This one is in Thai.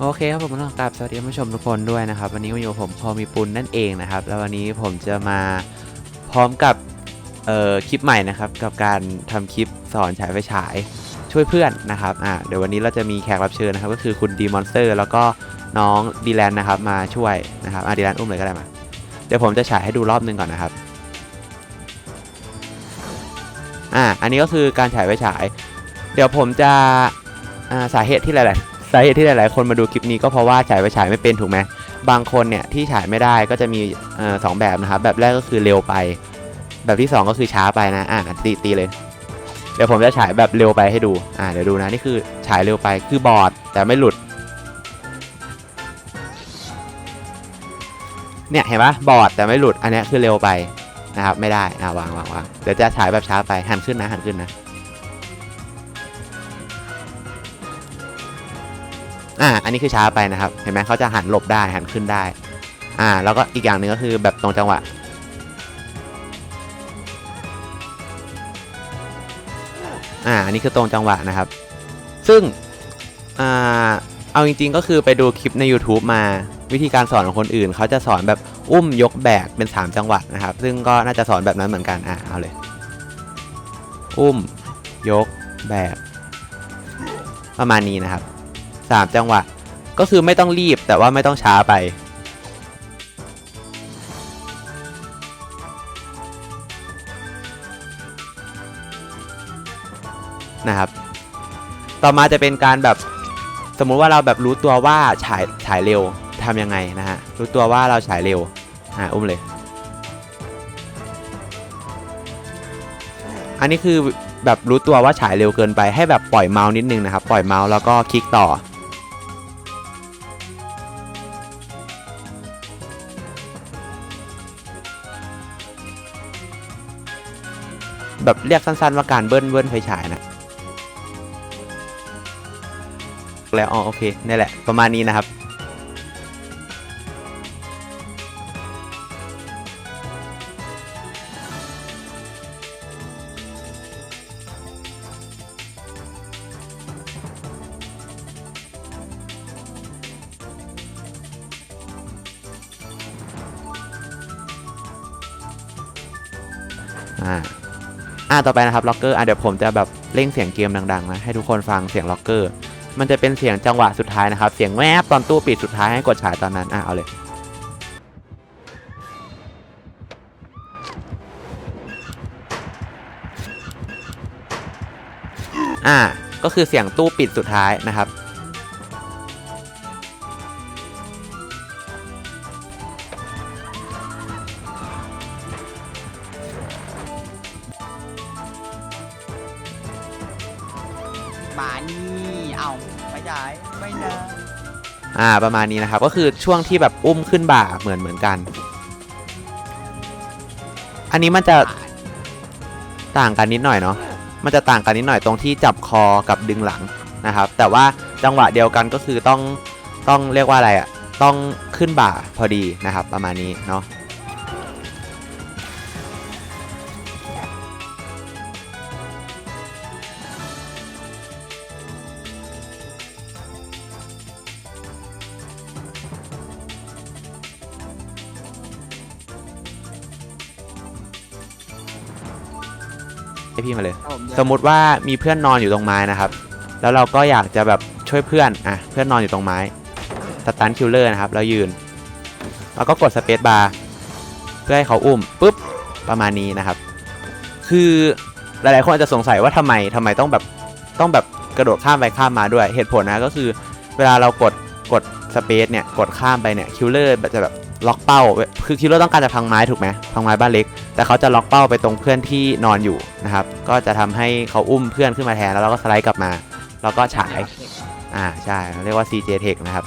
โอเคครับผมต้องกราบสวัสดีผู้ชมทุกคนด้วยนะครับ วันนี้มาอยู่ผมพอมีปุนนั่นเองนะครับ แล้ววันนี้ผมจะมาพร้อมกับเอ่อคลิปใหม่นะครับ กับการทำคลิปสอนฉายไฟฉายช่วยเพื่อนนะครับอ่าเดี๋ยววันนี้เราจะมีแขกรับเชิญนะครับ ก็คือคุณดีมอนสเตอร์แล้วก็น้องดีแลนนะครับมาช่วยนะครับอ่าดีแลนอุ้มเลยก็ได้มาเดี๋ยวผมจะฉายให้ดูรอบนึงก่อนนะครับอ่าอันนี้ก็คือการฉายไฟฉาย เดี๋ยวผมจะอ่าสาเหตุที่หลายๆาเหตุที่หลาย ๆ คนมาดูคลิปนี้ก็เพราะว่าฉายไฟฉายไม่เป็นถูกไหมบางคนเนี่ยที่ฉายไม่ได้ก็จะมีสองแบบนะครับ แบบแรกก็คือเร็วไป แบบที่สองก็คือช้าไปนะอะตีตีเลย เดี๋ยวผมจะฉายแบบเร็วไปให้ดูอ่าเดี๋ยวดูนะนี่คือฉายเร็วไปคือบอร์ดแต่ไม่หลุดเนี่ยเห็นปะบอร์ดแต่ไม่หลุดอันนี้คือเร็วไปนะครับไม่ได้อ่าวางวางวางเดี๋ยวจะฉายแบบช้าไปหันขึ้นนะหันขึ้นนะ อ่าอันนี้คือช้าไปนะครับ เห็นไหมเขาจะหันหลบได้หันขึ้นได้ อ่า แล้วก็อีกอย่างหนึ่งก็คือแบบตรงจังหวะอ่าอันนี้คือตรงจังหวะนะครับ ซึ่งอ่าเอาจริงๆก็คือไปดูคลิปใน YouTube มาวิธีการสอนของคนอื่น เขาจะสอนแบบอุ้มยกแบกเป็น 3 จังหวะนะครับ ซึ่งก็น่าจะสอนแบบนั้นเหมือนกันอ่าเอาเลย อุ้ม ยกแบกประมาณนี้นะครับ สามจังหวะ ก็คือไม่ต้องรีบแต่ว่าไม่ต้องช้าไป นะครับ ต่อมาจะเป็นการแบบสมมุติว่าเราแบบรู้ตัวว่าฉายฉายเร็วทำยังไงนะฮะ รู้ตัวว่าเราฉายเร็วอ่าอุ้มเลย อันนี้คือแบบรู้ตัวว่าฉายเร็วเกินไปให้แบบปล่อยเมาส์นิดนึงนะครับ ปล่อยเมาส์แล้วก็คลิกต่อ แบบเรียกสั้นๆว่าการเบิ้ลเบิ้ลไฟฉายนะแล้วอ๋อโอเคนี่แหละประมาณนี้นะครับอ่า อ่าต่อไปนะครับล็อกเกอร์อะเดี๋ยวผมจะแบบเร่งเสียงเกมดังๆนะให้ทุกคนฟังเสียงล็อกเกอร์มันจะเป็นเสียงจังหวะสุดท้ายนะครับ เสียงแวบตอนตู้ปิดสุดท้ายให้กดฉายตอนนั้นอะเอาเลยอ่าก็คือเสียงตู้ปิดสุดท้ายนะครับ มานี่เอาไม่ได้ไม่นะอ่าประมาณนี้นะครับก็คือช่วงที่แบบอุ้มขึ้นบ่าเหมือนเหมือนกัน อันนี้มันจะต่างกันนิดหน่อยเนาะมันจะต่างกันนิดหน่อยตรงที่จับคอกับดึงหลังนะครับ แต่ว่าจังหวะเดียวกันก็คือต้องต้องเรียกว่าอะไรอะ่ะต้องขึ้นบ่าพอดีนะครับ ประมาณนี้เนาะ ให้พี่มาเลยสมมุติว่ามีเพื่อนนอนอยู่ตรงไม้นะครับ แล้วเราก็อยากจะแบบช่วยเพื่อนอะเพื่อนนอนอยู่ตรงไม้สตันคิลเลอร์นะครับแล้วยืน แล้วก็กดสเปซบาร์เพื่อให้เขาอุ้มปุ๊บประมาณนี้นะครับ คือหลายๆคนอาจจะสงสัยว่าทำไมทำไมต้องแบบต้องแบบกระโดดข้ามไปข้ามมาด้วยเหตุผลนะก็คือ เวลาเรากดกดสเปซเนี่ยกดข้ามไปเนี่ยคิลเลอร์จะแบบ ล็อกเป้า คือคิลเลอร์ต้องการจะพังไม้ถูกไหมพังไม้บ้านเล็ก แต่เขาจะล็อกเป้าไปตรงเพื่อนที่นอนอยู่นะครับ ก็จะทำให้เขาอุ้มเพื่อนขึ้นมาแทนแล้วเราก็สไลด์กลับมา แล้วก็ฉาย อ่าใช่เรียกว่า CJ Tech นะครับ